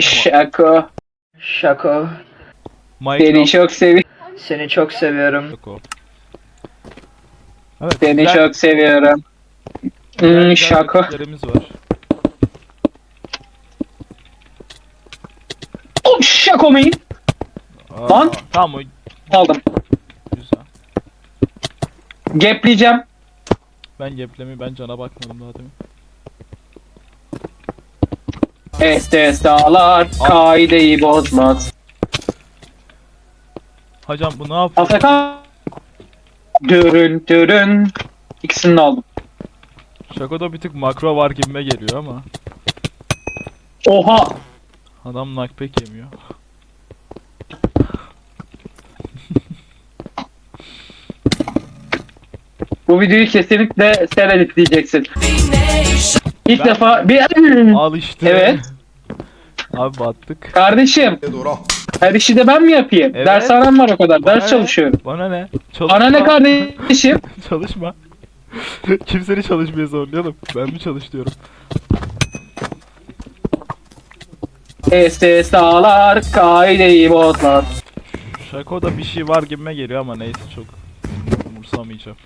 Şako. Şako. Seni Minecraft çok seviyorum. Seni çok seviyorum. yok o. Evet, Seni güzel- çok seviyorum. güzel Hmm, şako. var. Oh, şako main. Aa, Lan! Tamam o Aldım. güzel. Gepleyeceğim. Ben geplemi ben cana bakmadım daha demin. Este sağlar kaideyi bozmaz. Hocam bu ne yapıyor? Afrika. Dürün dürün. İkisini de aldım. Şakoda bir tık makro var gibime geliyor ama. Oha. Adam nakpek yemiyor. Bu videoyu kesinlikle sen editleyeceksin. İlk Ben- defa bir Al işte. Evet. Abi battık. kardeşim Doğru. her işi de ben mi yapayım? Evet. Dershanem var o kadar. Bana Ders ne? çalışıyorum. Bana ne? Çalışma. Bana ne kardeşim? Çalışma. Kimseni çalışmaya zorlayalım. Ben mi çalışıyorum? Este sağlar kaideyi bozmaz. Şakoda bir şey var gibime geliyor ama neyse çok umursamayacağım.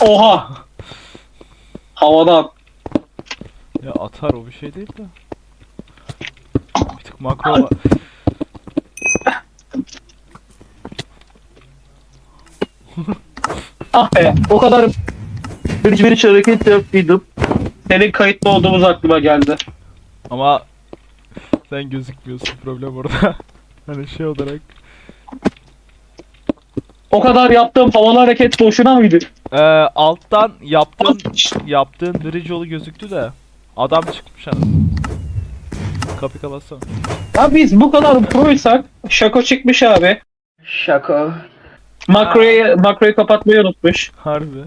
Oha. Havadan. Ya atar o bir şey değil de. Makro. Ah be. O kadar bir bir hareket yaptıydım. Senin kayıtlı olduğumuz aklıma geldi. Ama sen gözükmüyorsun problem orada. hani şey olarak. O kadar yaptığım havalı hareket boşuna mıydı? Ee, alttan yaptığın yaptığın bridge yolu gözüktü de adam çıkmış hani. Kapı kapatsana. Ya biz bu kadar proysak şako çıkmış abi. Şako. Makroyu makroyu kapatmayı unutmuş. Harbi.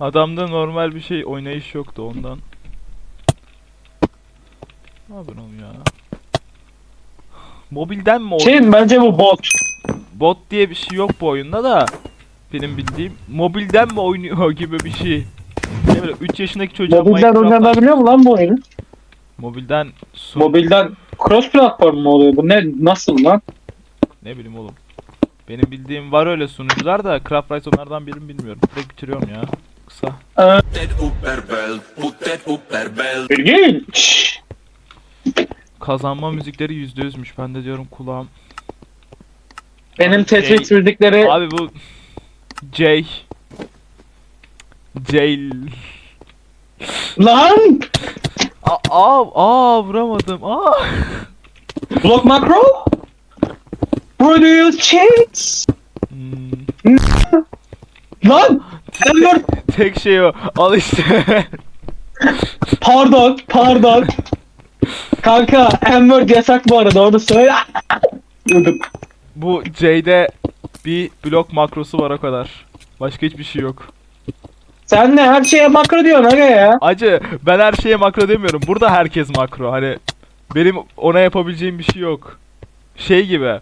Adamda normal bir şey oynayış yoktu ondan. Ne yapıyorsun oğlum ya? Mobilden mi oynuyor? Şey bence bu bot. Bot diye bir şey yok bu oyunda da. Benim bildiğim. Mobilden mi oynuyor gibi bir şey. Ne böyle 3 yaşındaki çocuğa Mobilden oynanabiliyor mu lan bu oyun? Mobilden su Mobilden cross platform mu oluyor bu? Ne nasıl lan? ne bileyim oğlum. Benim bildiğim var öyle sunucular da Craft Rice onlardan birini bilmiyorum. Direkt bitiriyorum ya. Kısa. İlginç. Kazanma müzikleri %100'müş. Ben de diyorum kulağım. Benim Tetris müzikleri Abi bu J Jail lan Aa, aa, vuramadım. Aa. block macro produce cheats Hmm, lan Ember tek şey o. Al işte. pardon pardon kanka Ember yasak bu arada onu söyle Vurdum. bu J'de bir blok makrosu var o kadar. Başka hiçbir şey yok. Sen ne her şeye makro diyorsun aga ya Acı ben her şeye makro demiyorum. Burada herkes makro. Hani benim ona yapabileceğim bir şey yok. Şey gibi.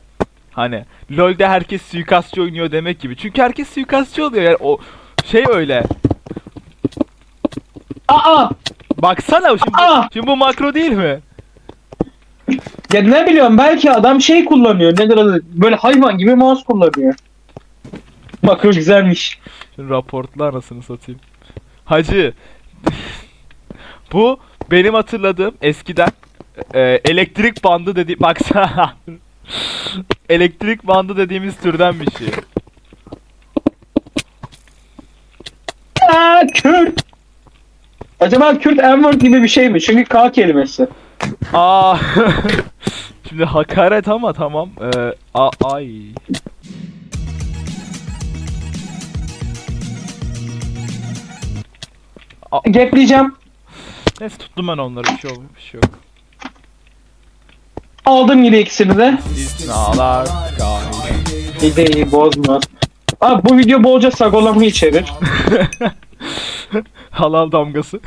Hani LoL'de herkes suikastçı oynuyor demek gibi. Çünkü herkes suikastçı oluyor. Yani o şey öyle. aa Baksana şimdi, Aa! şimdi bu makro değil mi? ya ne biliyorum belki adam şey kullanıyor nedir adı böyle hayvan gibi mouse kullanıyor makro güzelmiş Şimdi raportla anasını satayım. Hacı. bu benim hatırladığım eskiden e, elektrik bandı dedi baksana. elektrik bandı dediğimiz türden bir şey. Aa, Kürt. Acaba Kürt N-word gibi bir şey mi? Çünkü K kelimesi. Aa. Şimdi hakaret ama tamam. Ee, a ay. Gepleyeceğim. Neyse tuttum ben onları bir şey olmuyor bir şey yok. Aldım yine ikisini de. İsnalar gay. İdeyi bozmaz. Abi bu video bolca sagolama içerir. Halal damgası.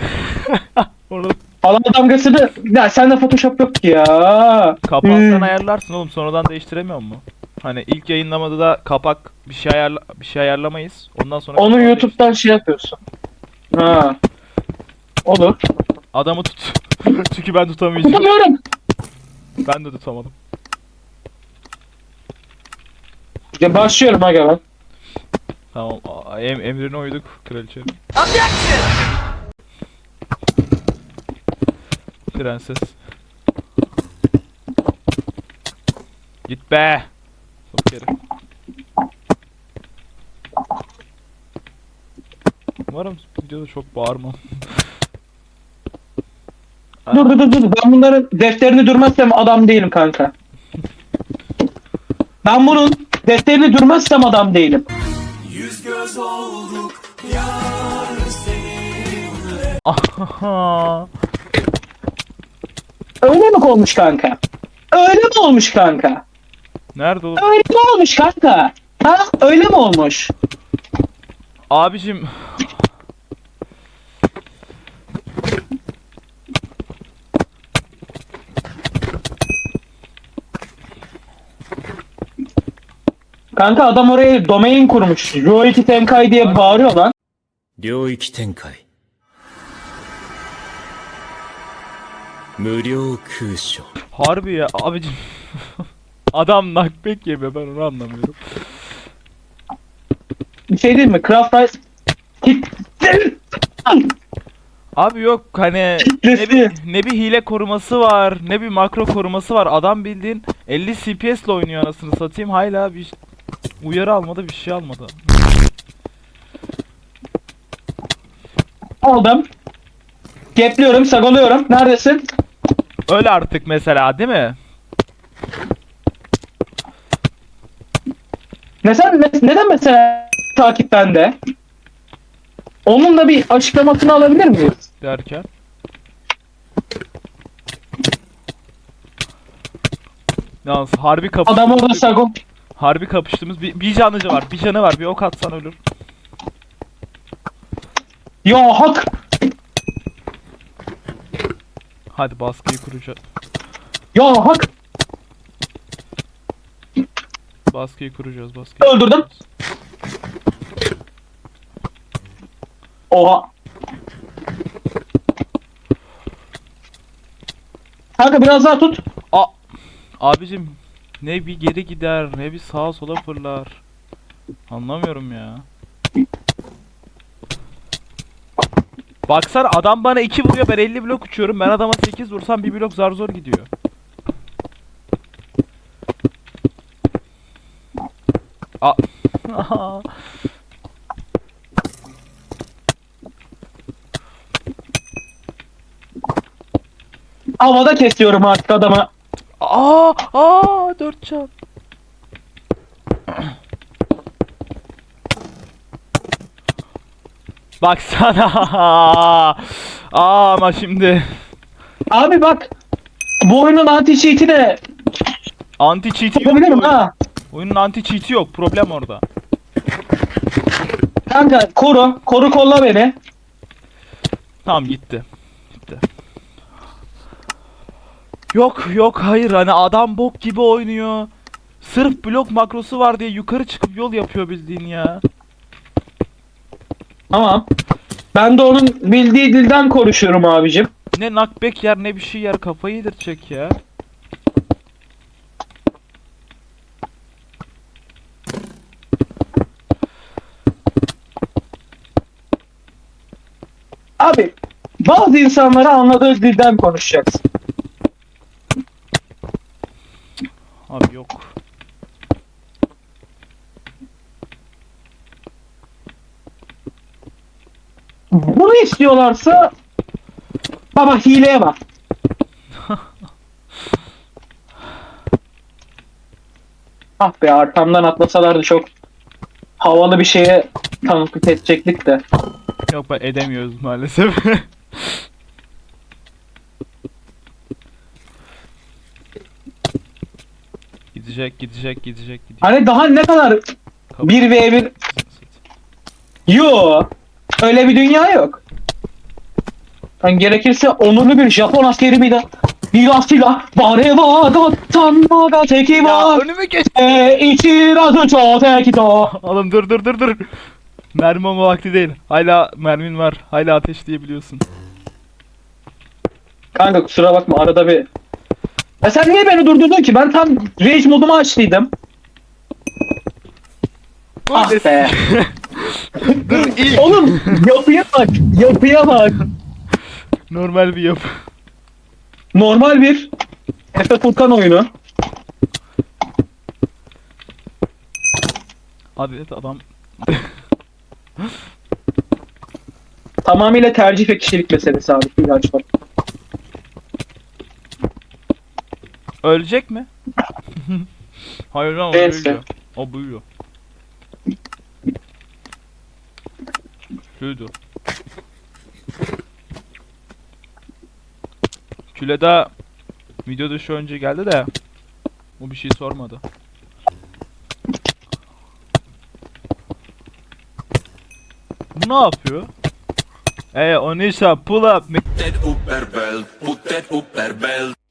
Onu Alan damgasını... Ya sende Photoshop yok ki ya. kapağını Hmm. ayarlarsın oğlum sonradan değiştiremiyor mu? Hani ilk yayınlamada da kapak bir şey ayarla bir şey ayarlamayız. Ondan sonra Onu kapağı YouTube'dan şey yapıyorsun. Ha. Olur. adamı tut. Çünkü ben tutamayacağım. Tutamıyorum. Ben de tutamadım. Ya başlıyorum aga ben. Tamam. a- Em emrine uyduk kraliçenin. Prenses. Git be. Çok geri. Umarım videoda çok bağırmam. Dur dur dur dur. Ben bunların defterini durmazsam adam değilim kanka. Ben bunun defterini durmazsam adam değilim. Yüz göz olduk yar seninle Aha. Öyle mi olmuş kanka? Öyle mi olmuş kanka? Nerede o? Öyle mi olmuş kanka? Ha? Öyle mi olmuş? Abicim. Kanka adam oraya domain kurmuş. Ryoiki Tenkai diye bağırıyor lan. Ryoiki Tenkai. Müryo Harbi ya abicim. adam nakbek yeme ben onu anlamıyorum. Bir şey değil mi? Craft Rice Abi yok hani ne bir, ne bir hile koruması var ne bir makro koruması var. Adam bildiğin 50 CPS'le oynuyor anasını satayım. Hala bir uyarı almadı bir şey almadı. Aldım. Gepliyorum, sagalıyorum. Neredesin? Öyle artık mesela değil mi? Neden, neden mesela takip bende? Onun da bir açıklamasını alabilir miyiz? Derken. Yalnız harbi kapış Adam orada sago. Harbi kapıştığımız bir, bir canlıcı var. Bir canı var. Bir ok atsan ölür. Ya hak. Hadi baskıyı kuracağız. Ya hak. Baskıyı kuracağız. Baskıyı. Öldürdüm. kuracağız. Oha. Kanka biraz daha tut. A Abicim ne bir geri gider ne bir sağa sola fırlar. Anlamıyorum ya. Baksana adam bana 2 vuruyor ben 50 blok uçuyorum. Ben adama 8 vursam bir blok zar zor gidiyor. A Havada kesiyorum artık adamı. Aa, aa 4 can. Baksana. Aa ama şimdi Abi bak. Bu oyunun anti cheat'i de anti cheat'i yok. yapabilirim oyun- ha. Oyunun anti cheat'i yok. Problem orada. Kanka koru. Koru kolla beni. Tamam. Gitti. Yok yok hayır hani adam bok gibi oynuyor. Sırf blok makrosu var diye yukarı çıkıp yol yapıyor bildiğin ya. Tamam. Ben de onun bildiği dilden konuşuyorum abicim. Ne knockback yer ne bir şey yer kafayı yedirecek ya. Abi bazı insanlara anladığı dilden konuşacaksın. Abi yok. Bunu istiyorlarsa baba hileye bak. ah be arkamdan atlasalardı çok havalı bir şeye tanıklık edecektik de. Yok ben edemiyoruz maalesef. gidecek gidecek gidecek gidecek. Hani daha ne kadar Kabul- 1v1 Yo. Öyle bir dünya yok. Ben gerekirse onurlu bir Japon askeri bir de bir silah bare wa ga tanma ga teki Ya wa önüme geç. e ichirazu cho teki to Oğlum dur dur dur dur. Mermi olma vakti değil. Hala mermin var. Hala ateşleyebiliyorsun. Kanka kusura bakma arada bir Ya sen niye beni durdurdun ki? Ben tam rage modumu açtıydım. Ah be. Dur ilk Oğlum yapıya bak. Yapıya bak. normal bir yapı. Normal bir Efe Furkan oyunu. Hadi adam Tamamıyla tercih ve kişilik meselesi abi. İlaçlar. Ölecek mi? Hayır lan o Neyse. büyüyor. O büyüyor. Şuydu. Küle daha video dışı önce geldi de o bir şey sormadı. Bu ne yapıyor? Ey Onisha pull up Put that upper belt, put that upper belt.